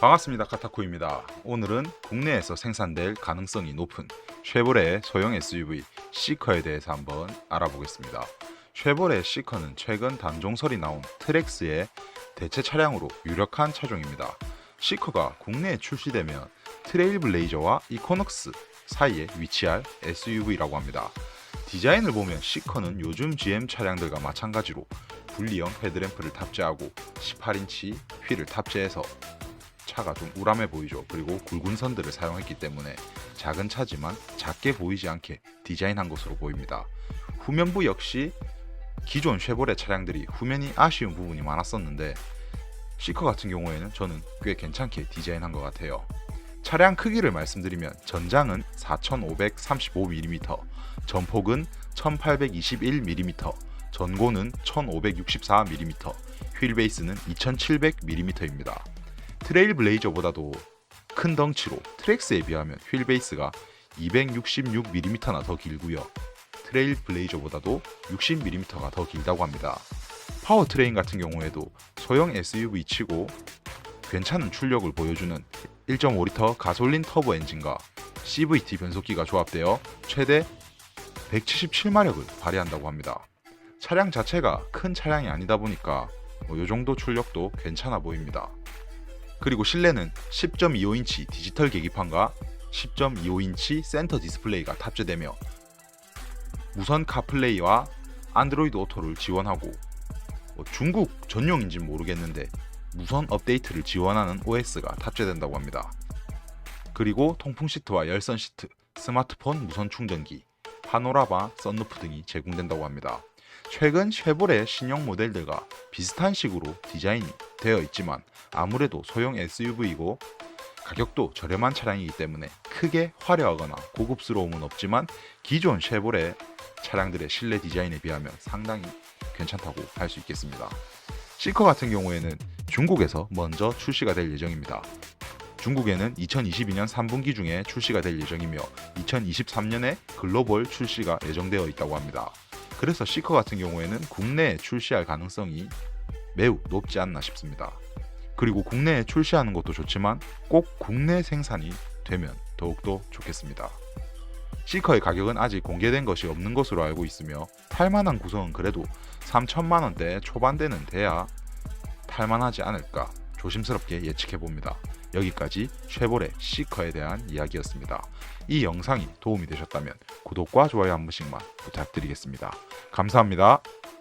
반갑습니다. 카타코입니다. 오늘은 국내에서 생산될 가능성이 높은 쉐보레의 소형 SUV 시커에 대해서 한번 알아보겠습니다. 쉐보레 시커는 최근 단종설이 나온 트렉스의 대체 차량으로 유력한 차종입니다. 시커가 국내에 출시되면 트레일블레이저와 이코넉스 사이에 위치할 SUV라고 합니다. 디자인을 보면 시커는 요즘 GM 차량들과 마찬가지로 분리형 헤드램프를 탑재하고 18인치 휠을 탑재해서 차가 좀 우람해 보이죠. 그리고 굵은 선들을 사용했기 때문에 작은 차지만 작게 보이지 않게 디자인한 것으로 보입니다. 후면부 역시 기존 쉐보레 차량들이 후면이 아쉬운 부분이 많았었는데 시커 같은 경우에는 저는 꽤 괜찮게 디자인한 것 같아요. 차량 크기를 말씀드리면 전장은 4,535mm, 전폭은 1,821mm, 전고는 1,564mm, 휠 베이스는 2,700mm입니다. 트레일 블레이저보다도 큰 덩치로 트렉스에 비하면 휠 베이스가 266mm나 더 길고요. 트레일 블레이저보다도 60mm가 더 길다고 합니다. 파워 트레인 같은 경우에도 소형 SUV 치고 괜찮은 출력을 보여주는 1.5리터 가솔린 터보 엔진과 CVT 변속기가 조합되어 최대 177마력을 발휘한다고 합니다. 차량 자체가 큰 차량이 아니다 보니까 뭐이 정도 출력도 괜찮아 보입니다. 그리고 실내는 10.25인치 디지털 계기판과 10.25인치 센터 디스플레이가 탑재되며 무선 카플레이와 안드로이드 오토를 지원하고 뭐 중국 전용인지 모르겠는데 무선 업데이트를 지원하는 OS가 탑재된다고 합니다. 그리고 통풍 시트와 열선 시트, 스마트폰 무선 충전기, 파노라마, 썬루프 등이 제공된다고 합니다. 최근 쉐보레 신형 모델들과 비슷한 식으로 디자인이 되어 있지만 아무래도 소형 SUV이고 가격도 저렴한 차량이기 때문에 크게 화려하거나 고급스러움은 없지만 기존 쉐보레 차량들의 실내 디자인에 비하면 상당히 괜찮다고 할 수 있겠습니다. 시커 같은 경우에는 중국에서 먼저 출시가 될 예정입니다. 중국에는 2022년 3분기 중에 출시가 될 예정이며 2023년에 글로벌 출시가 예정되어 있다고 합니다. 그래서 시커 같은 경우에는 국내에 출시할 가능성이 매우 높지 않나 싶습니다. 그리고 국내에 출시하는 것도 좋지만 꼭 국내 생산이 되면 더욱더 좋겠습니다. 시커의 가격은 아직 공개된 것이 없는 것으로 알고 있으며 탈만한 구성은 그래도 3천만 원대 초반대는 돼야 탈만하지 않을까 조심스럽게 예측해 봅니다. 여기까지 쉐보레 시커에 대한 이야기였습니다. 이 영상이 도움이 되셨다면 구독과 좋아요 한 번씩만 부탁드리겠습니다. 감사합니다.